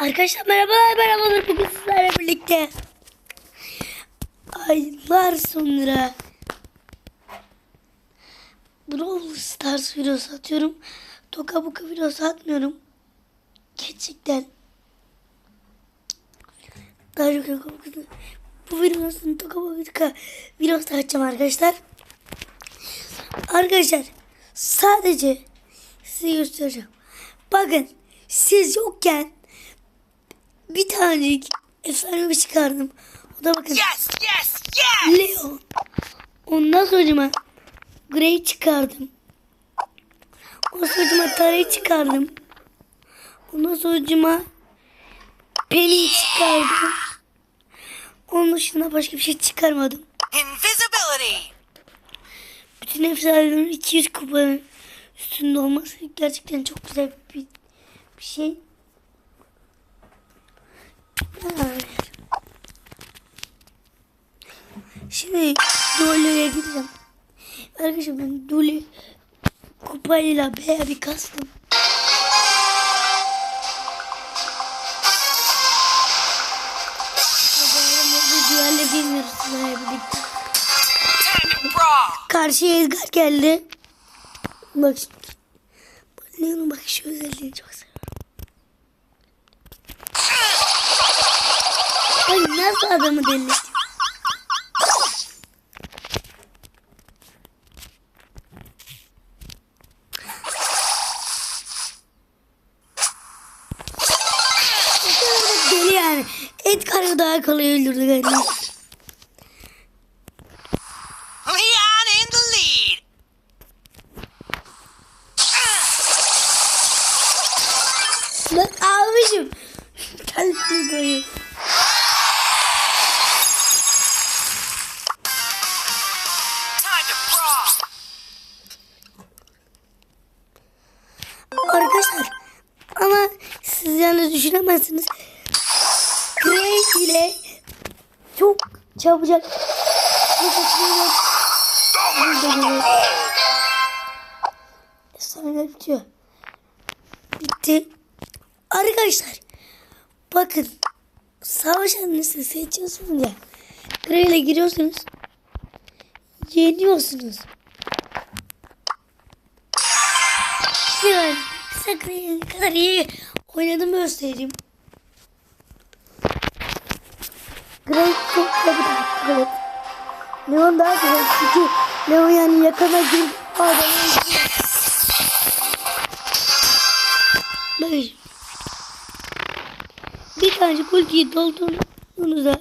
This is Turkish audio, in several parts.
Arkadaşlar merhabalar merhabalar bugün sizlerle birlikte aylar sonra Brawl Stars videosu atıyorum. Toka boka videosu atmıyorum. Gerçekten. Daha çok toka bu videonun sonra toka boka videosu atacağım arkadaşlar. Arkadaşlar sadece size göstereceğim. Bakın siz yokken bir tane efsane bir çıkardım. O da bakın Yes, yes, yes! Leo. Ondan sonra Grey çıkardım. Ondan sonra Tara'yı çıkardım. Ondan sonra Penny çıkardım. Onun dışında başka bir şey çıkarmadım. Invisibility! Bütün efsanelerin 200 kupanın üstünde olması gerçekten çok güzel bir, bir şey. Şimdi Duo'ya gideceğim. Arkadaşlar ben Duo'yu kupayla bayağı bir kastım. Videoyla bilmiyoruz sizlerle birlikte. Karşıya Edgar geldi. Bak bak şu özelliğini çok seviyorum. Ay nasıl adamı deli? Deli yani. Edgar'ı daha kolay öldürdü galiba. Leon in the lead! Lan abicim. Kalbini koyuyor. Düşünemezsiniz. Grey ile çok çabucak Efsaneler bitiyor. Bitti. Arkadaşlar bakın savaş annesi seçiyorsunuz ya. Grey ile giriyorsunuz. Yeniyorsunuz. Yani ne kadar iyi oynadığımı göstereyim. Grey çok güzel bir evet. Leon daha güzel çünkü Leon yani yakına girip adamı. Bakın. Bir tane kulkiyi doldurduğunuzda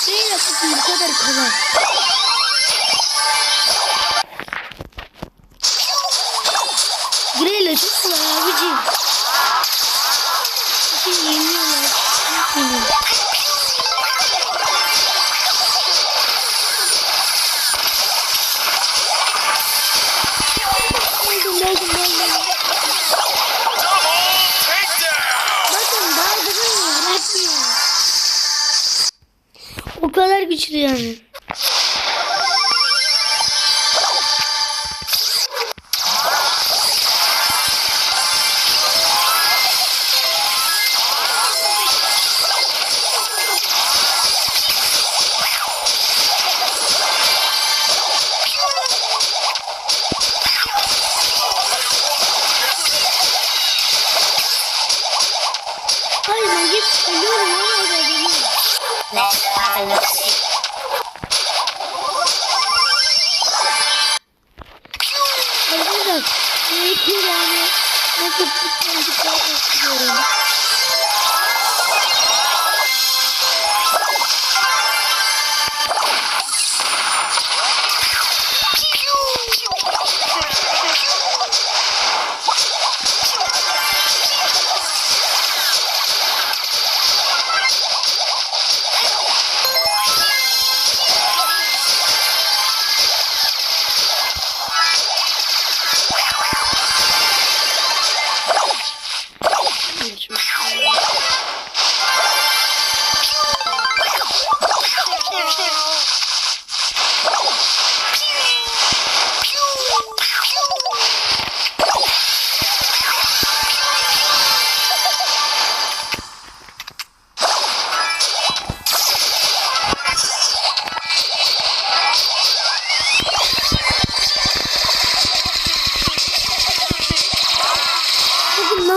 şeyle bakın bu kadar kolay. Çok kolay abicim. Bakın. güçlü. Hayır ben git ölüyorum ama oraya geliyorum.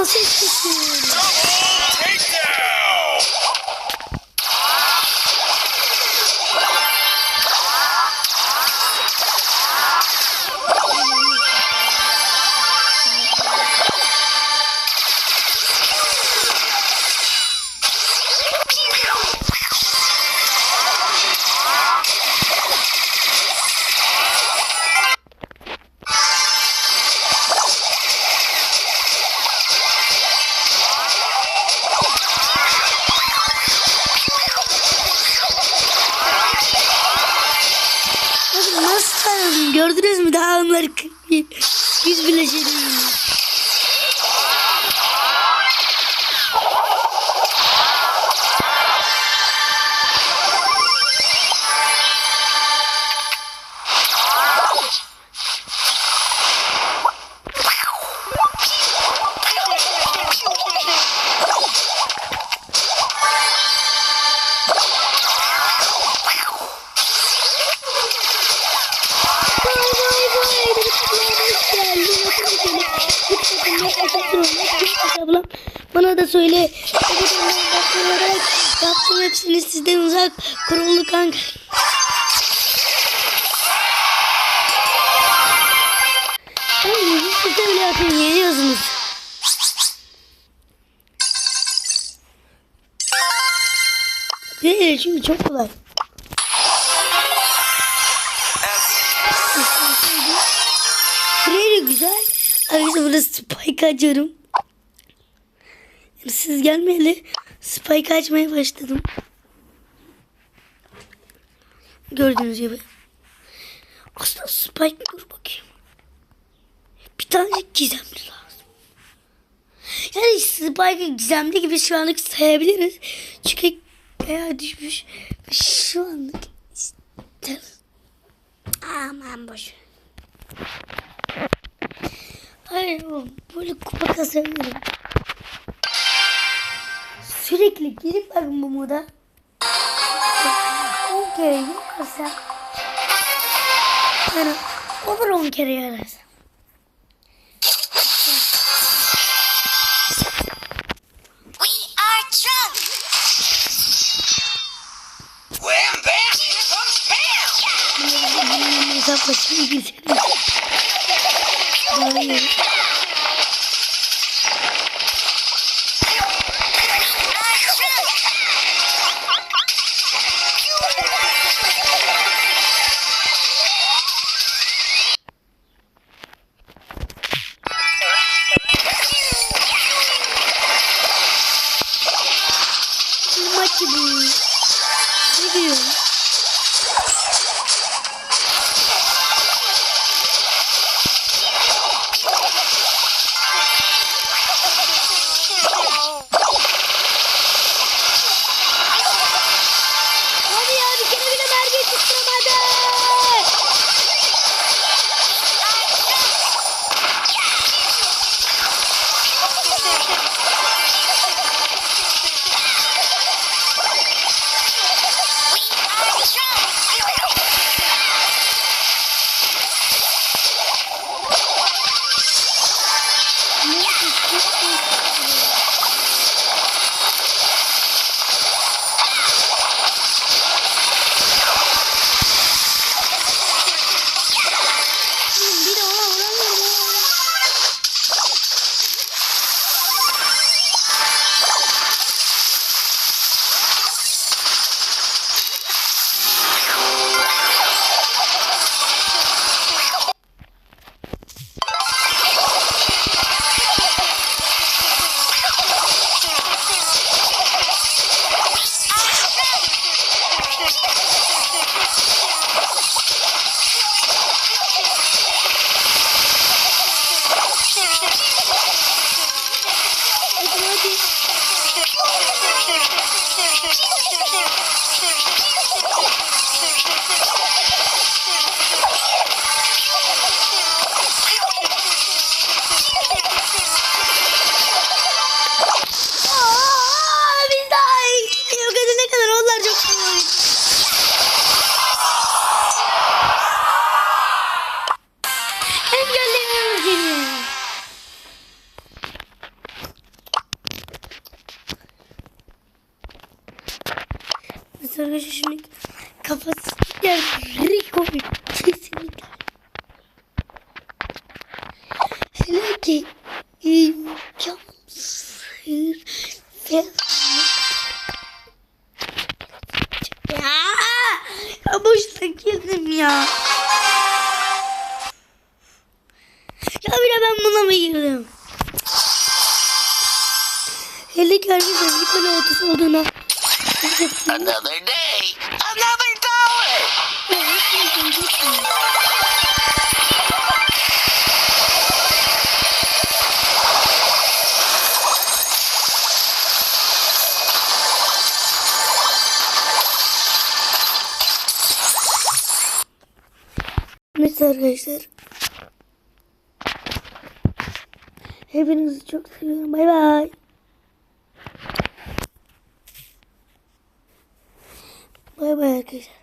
Bakın nasıl yüz söyle. Baktım yaptım hepsini sizden uzak kurulu kanka. Siz de öyle yapın yeniyorsunuz. Değil çünkü çok kolay. Buraya güzel. Arkadaşlar burada spike açıyorum. Siz gelmeyeli spike açmaya başladım. Gördüğünüz gibi. Aslında spike dur bakayım. Bir tane gizemli lazım. Yani spike gizemli gibi şu anlık sayabiliriz. Çünkü bayağı düşmüş. Şu anlık işte. Aman boş. Hayır böyle kupa kasabilirim. Sürekli girip bakın bu moda. 10 kere yaparsa yani olur 10 kere yararsa. We are drunk. Gibi. Ne diyorum? Thank you. Arkadaşlar şimdi kafası yer Rico kesinlikle. Hele ki imkansız ya, boşuna girdim ya. Ya bir de ben buna mı girdim? Hele ki arkadaşlar Nicola 30 olduğuna. Another day, another dollar. Neyse arkadaşlar. Hepinizi çok seviyorum. Bay bay. Bay bay arkadaşlar.